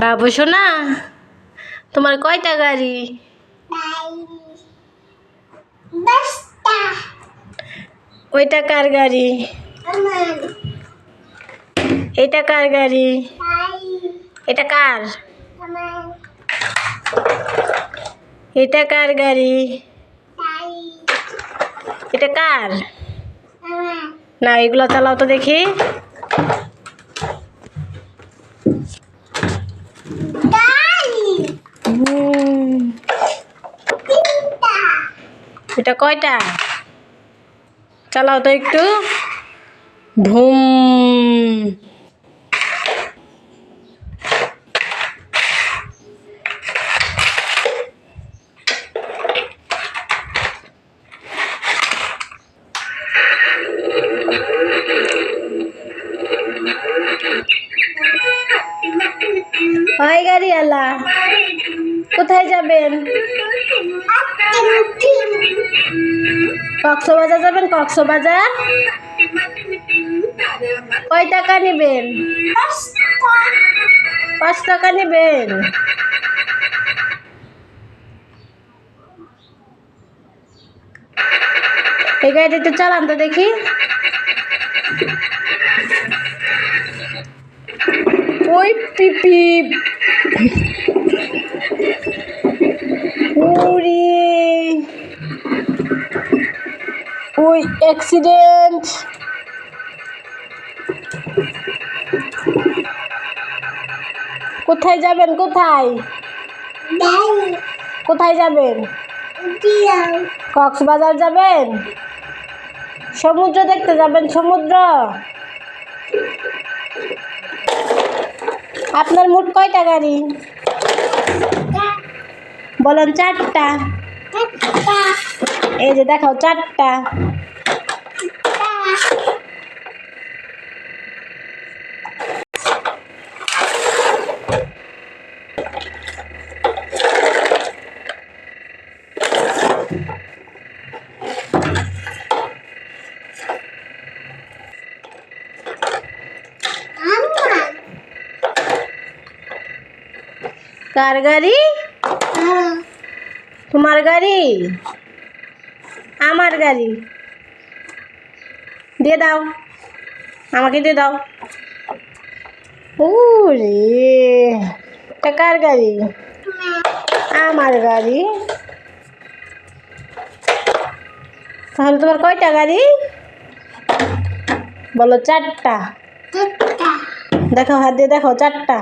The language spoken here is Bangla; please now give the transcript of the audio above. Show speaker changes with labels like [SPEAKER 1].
[SPEAKER 1] বাবু শোনা তোমার কয়টা গাড়ি? ওইটা কার গাড়ি? এটা কার গাড়ি? এটা কার? এটা কার গাড়ি? এটা কার? না এগুলো চালাও তো দেখি। এটা কয়টা? চালাও তো একটু। গাড়ি কোথায় যাবেন?
[SPEAKER 2] তিন
[SPEAKER 1] কক্সবাজার যাবেন, কক্সবাজার? কয় টাকা নেবেন? পাঁচ টাকা নেবেন। এই গাড়িটা একটু চালান তো দেখি। ওই পিপি। ওই অ্যাক্সিডেন্ট কোথায় যাবেন কোথায়? কোথায় যাবেন? কক্সবাজার যাবেন? সমুদ্র দেখতে যাবেন সমুদ্র। আপনার মোট কয়টা গাড়ি? বলেন চারটা। এই যে দেখাও চারটা। কার গাড়ি? তোমার গাড়ি? আমার গাড়ি। দিয়ে দাও। আমাকে দিয়ে দাও। ও রে এটা কার গাড়ি? আমার গাড়ি। তাহলে তোমার কয়টা গাড়ি? বলো চারটা। দেখো হাত দিয়ে দেখো চারটা।